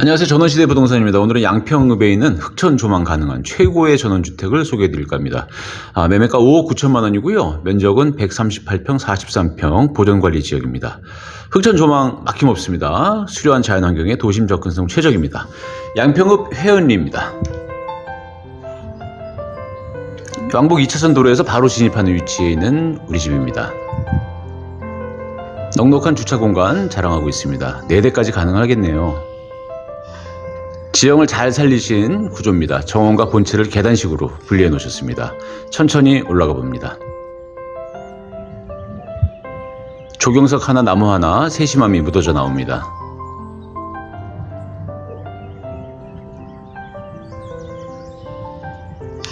안녕하세요. 전원시대 부동산입니다. 오늘은 양평읍에 있는 흑천 조망 가능한 최고의 전원주택을 소개해 드릴까 합니다. 아, 매매가 5억 9천만 원이고요. 면적은 138평 43평 보존관리 지역입니다. 흑천 조망 막힘없습니다. 수려한 자연환경에 도심 접근성 최적입니다. 양평읍 회원리입니다. 왕복 2차선 도로에서 바로 진입하는 위치에 있는 우리 집입니다. 넉넉한 주차 공간 자랑하고 있습니다. 4대까지 가능하겠네요. 지형을 잘 살리신 구조입니다. 정원과 본체를 계단식으로 분리해 놓으셨습니다. 천천히 올라가 봅니다. 조경석 하나, 나무 하나, 세심함이 묻어져 나옵니다.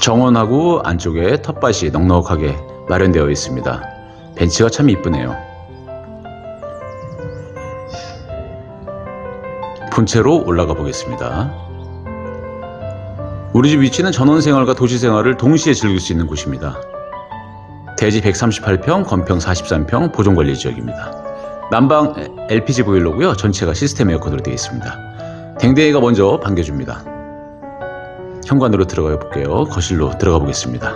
정원하고 안쪽에 텃밭이 넉넉하게 마련되어 있습니다. 벤치가 참 이쁘네요. 본체로 올라가 보겠습니다. 우리 집 위치는 전원생활과 도시생활을 동시에 즐길 수 있는 곳입니다. 대지 138평, 건평 43평 보존관리 지역입니다. 난방 LPG 보일러고요. 전체가 시스템 에어컨으로 되어 있습니다. 댕댕이가 먼저 반겨줍니다. 현관으로 들어가 볼게요. 거실로 들어가 보겠습니다.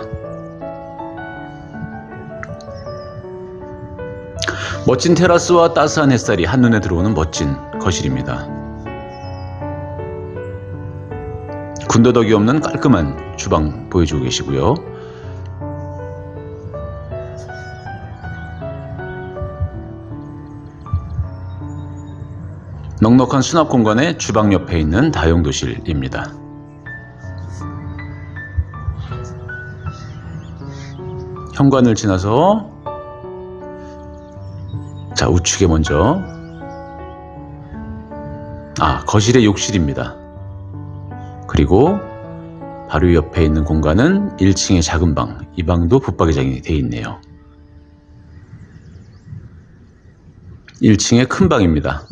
멋진 테라스와 따스한 햇살이 한눈에 들어오는 멋진 거실입니다. 군더더기 없는 깔끔한 주방 보여주고 계시고요. 넉넉한 수납 공간에 주방 옆에 있는 다용도실입니다. 현관을 지나서 자 우측에 먼저 아 거실의 욕실입니다. 그리고 바로 옆에 있는 공간은 1층의 작은 방. 이 방도 붙박이장이 되어 있네요. 1층의 큰 방입니다.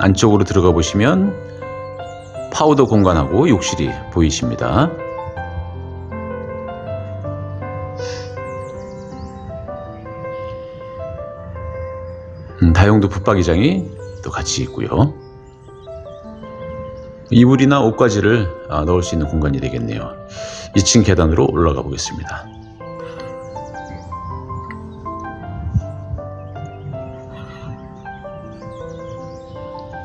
안쪽으로 들어가 보시면 파우더 공간하고 욕실이 보이십니다. 음, 다용도 붙박이장이 또 같이 있고요. 이불이나 옷가지를 아, 넣을 수 있는 공간이 되겠네요. 2층 계단으로 올라가 보겠습니다.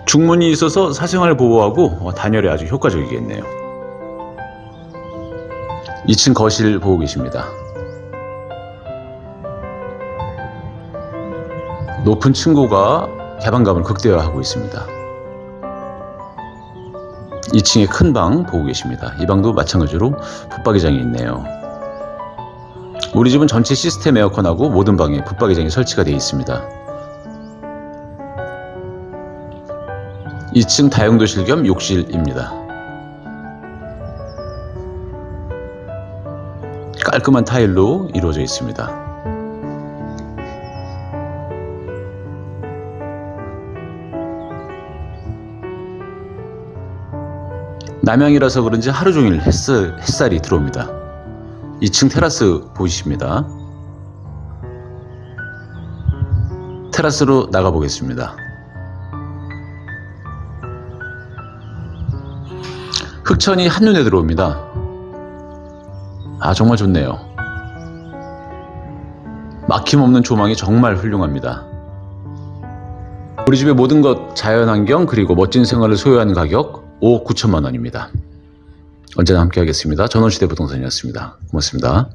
중문이 있어서 사생활 보호하고 어, 단열에 아주 효과적이겠네요. 2층 거실 보고 계십니다. 높은 층고가 개방감을 극대화하고 있습니다. 2층의 큰방 보고 계십니다. 이 방도 마찬가지로 붙박이장이 있네요. 우리 집은 전체 시스템 에어컨하고 모든 방에 붙박이장이 설치가 되어 있습니다. 2층 다용도실 겸 욕실입니다. 깔끔한 타일로 이루어져 있습니다. 남양이라서 그런지 하루 종일 햇살, 햇살이 들어옵니다. 2층 테라스 보이십니다. 테라스로 나가 보겠습니다. 흑천이 한눈에 들어옵니다. 아, 정말 좋네요. 막힘없는 조망이 정말 훌륭합니다. 우리 집의 모든 것 자연환경 그리고 멋진 생활을 소유하는 가격 5억 9천만 원입니다. 언제나 함께 하겠습니다. 전원시대 부동산이었습니다. 고맙습니다.